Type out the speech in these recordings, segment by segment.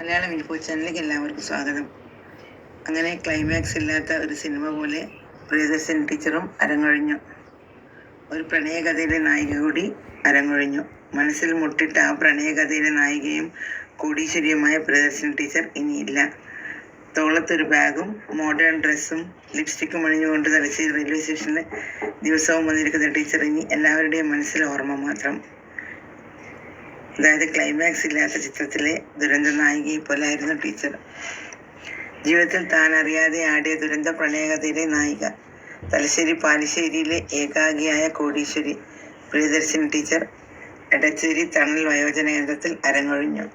Malayalam info ചാനലിലേക്ക് എല്ലാവർക്കും സ്വാഗതം. അങ്ങനെ ക്ലൈമാക്സ് ഇല്ലാത്ത ഒരു സിനിമ പോലെ പ്രിയദർശൻ ടീച്ചറും അരങ്ങൊഴിഞ്ഞു. ഒരു പ്രണയകഥയിലെ നായിക കൂടി അരങ്ങൊഴിഞ്ഞു. മനസ്സിൽ മുട്ടിട്ട ആ പ്രണയകഥയിലെ നായികയും കോടീശ്വരിയുമായ പ്രിയദർശൻ ടീച്ചർ ഇനിയില്ല. തോളത്തൊരു ബാഗും മോഡേൺ ഡ്രസ്സും ലിപ്സ്റ്റിക്കും അണിഞ്ഞുകൊണ്ട് തലശ്ശേരി റെയിൽവേ സ്റ്റേഷനിൽ ദിവസവും വന്നിരിക്കുന്ന ടീച്ചർ ഇനി എല്ലാവരുടെയും മനസ്സിൽ ഓർമ്മ മാത്രം. അതായത് ക്ലൈമാക്സ് ഇല്ലാത്ത ചിത്രത്തിലെ ദുരന്ത നായികയെ പോലായിരുന്നു ടീച്ചർ. ജീവിതത്തിൽ താൻ അറിയാതെ ആടിയ ദുരന്ത പ്രണയകഥയിലെ നായിക. തലശ്ശേരി പാലിശ്ശേരിയിലെ ഏകാഗിയായ കോടീശ്വരി. പ്രിയദർശിനി ടീച്ചർ എടച്ചേരി തണൽ വയോജന കേന്ദ്രത്തിൽ അരങ്ങൊഴിഞ്ഞു.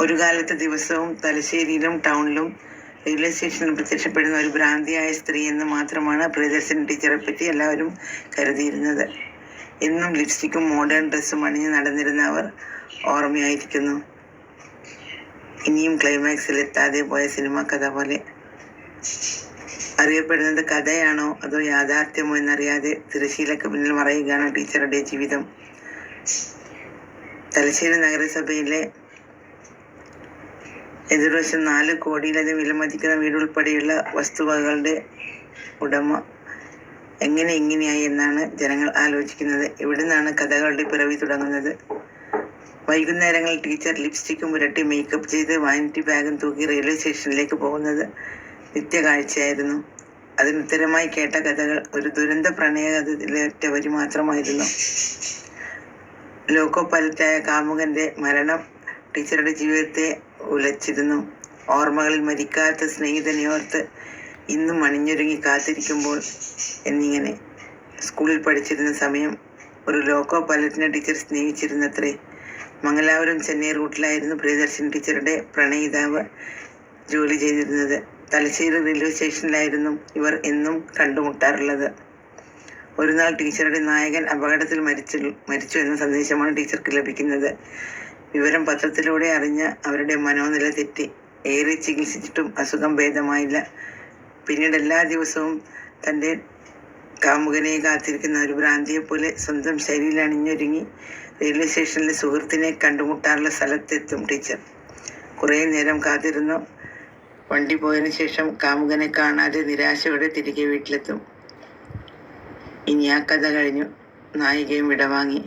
ഒരു കാലത്ത് ദിവസവും തലശ്ശേരിയിലും ടൗണിലും റെയിൽവേ സ്റ്റേഷനിൽ പ്രത്യക്ഷപ്പെടുന്ന ഒരു ഭ്രാന്തിയായ സ്ത്രീ എന്ന് മാത്രമാണ് പ്രിയദർശിനി ടീച്ചറെ പറ്റി എല്ലാവരും കരുതിയിരുന്നത്. എന്നും ലിപ്സ്റ്റിക്കും മോഡേൺ ഡ്രസ്സും അണിഞ്ഞ് നടന്നിരുന്ന അവർ ഓർമ്മയായിരിക്കുന്നു. ഇനിയും ക്ലൈമാക്സിൽ എത്താതെ പോയ സിനിമ കഥ പോലെ. അറിയപ്പെടുന്നത് കഥയാണോ അതോ യാഥാർത്ഥ്യമോ എന്നറിയാതെ തിരശ്ശീലക്ക് പിന്നിൽ മറയുകയാണ് ടീച്ചറുടെ ജീവിതം? തലശ്ശേരി നഗരസഭയിലെ എതിർവശം നാല് കോടിയിലധികം വിലമതിക്കുന്ന വീടുൾപ്പെടെയുള്ള വസ്തുവകകളുടെ ഉടമ എങ്ങനെ ഇങ്ങനെയായി എന്നാണ് ജനങ്ങൾ ആലോചിക്കുന്നത്. ഇവിടെ നിന്നാണ് കഥകളുടെ പിറവി തുടങ്ങുന്നത്? വൈകുന്നേരങ്ങളിൽ ടീച്ചർ ലിപ്സ്റ്റിക്കും പുരട്ടി മേക്കപ്പ് ചെയ്ത് വാനിറ്റി ബാഗും തൂക്കി റെയിൽവേ സ്റ്റേഷനിലേക്ക് പോകുന്നത് നിത്യകാഴ്ചയായിരുന്നു അതിന് ഉത്തരമായി കേട്ട കഥകൾ ഒരു ദുരന്ത പ്രണയകഥയിലെ ഒറ്റ വരി മാത്രമായിരുന്നു. ലോക്കോ പൈലറ്റായ കാമുകന്റെ മരണം ടീച്ചറുടെ ജീവിതത്തെ ഉലച്ചിരുന്നു. ഓർമ്മകളിൽ മരിക്കാത്ത സ്നേഹിതനെ ഓർത്ത് ഇന്നും അണിഞ്ഞൊരുങ്ങി കാത്തിരിക്കുമ്പോൾ എന്നിങ്ങനെ സ്കൂളിൽ പഠിച്ചിരുന്ന സമയം ഒരു ലോക്കോ പൈലറ്റിനെ ടീച്ചർ സ്നേഹിച്ചിരുന്നത്രേ. മംഗലാപുരം ചെന്നൈ റൂട്ടിലായിരുന്നു പ്രിയദർശൻ ടീച്ചറുടെ പ്രണയിതാവ് ജോലി ചെയ്തിരുന്നത്. തലശ്ശേരി റെയിൽവേ സ്റ്റേഷനിലായിരുന്നു ഇവർ എന്നും കണ്ടുമുട്ടാറുള്ളത്. ഒരു നാൾ ടീച്ചറുടെ നായകൻ അപകടത്തിൽ മരിച്ചു മരിച്ചു എന്ന സന്ദേശമാണ് ടീച്ചർക്ക് ലഭിക്കുന്നത്. വിവരം പത്രത്തിലൂടെ അറിഞ്ഞ അവരുടെ മനോനില തെറ്റി. ഏറെ ചികിത്സിച്ചിട്ടും അസുഖം ഭേദമായില്ല. പിന്നീട് എല്ലാ ദിവസവും തന്റെ കാമുകനെ കാത്തിരിക്കുന്ന ഒരു ഭ്രാന്തിയെ പോലെ സ്വന്തം ശൈലിയിൽ അണിഞ്ഞൊരുങ്ങി റെയിൽവേ സ്റ്റേഷനിലെ സുഹൃത്തിനെ കണ്ടുമുട്ടാനുള്ള സ്ഥലത്തെത്തും ടീച്ചർ. കുറേ നേരം കാത്തിരുന്നു. വണ്ടി പോയതിനു ശേഷം കാമുകനെ കാണാതെ നിരാശയോടെ തിരികെ വീട്ടിലെത്തും. ഇനി ആ കഥ കഴിഞ്ഞു. നായികയും വിടവാങ്ങി.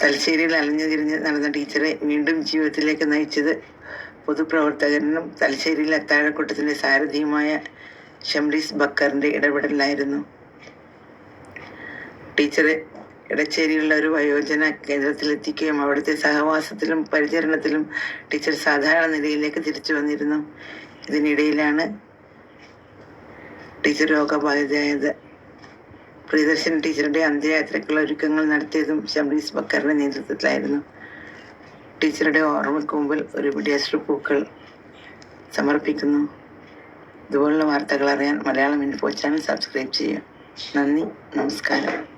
തലശ്ശേരിയിൽ അലഞ്ഞു തിരിഞ്ഞ് നടന്ന ടീച്ചറെ വീണ്ടും ജീവിതത്തിലേക്ക് നയിച്ചത് പൊതുപ്രവർത്തകനും തലശ്ശേരിയിൽ അത്താഴക്കൂട്ടത്തിന്റെ സാരഥിയുമായ ഷംറീസ് ബക്കറിന്റെ ഇടപെടലായിരുന്നു ടീച്ചറെ ഇടച്ചേരിയിലുള്ള ഒരു വയോജന കേന്ദ്രത്തിലെത്തിക്കുകയും അവിടുത്തെ സഹവാസത്തിലും പരിചരണത്തിലും ടീച്ചർ സാധാരണ നിലയിലേക്ക് തിരിച്ചു വന്നിരുന്നു. ഇതിനിടയിലാണ് ടീച്ചർ രോഗബാധിതയായത്. പ്രിയദർശൻ ടീച്ചറുടെ അന്ത്യയാത്രയ്ക്കുള്ള ഒരുക്കങ്ങൾ നടത്തിയതും ഷംറീസ് ബക്കറിന്റെ നേതൃത്വത്തിലായിരുന്നു. ടീച്ചറുടെ ഓർമ്മയ്ക്ക് മുമ്പിൽ ഒരു പിടി പൂക്കൾ സമർപ്പിക്കുന്നു. ഇതുപോലുള്ള വാർത്തകൾ അറിയാൻ മലയാളം ഇൻഫോ ചാനൽ സബ്സ്ക്രൈബ് ചെയ്യുക. നന്ദി നമസ്കാരം.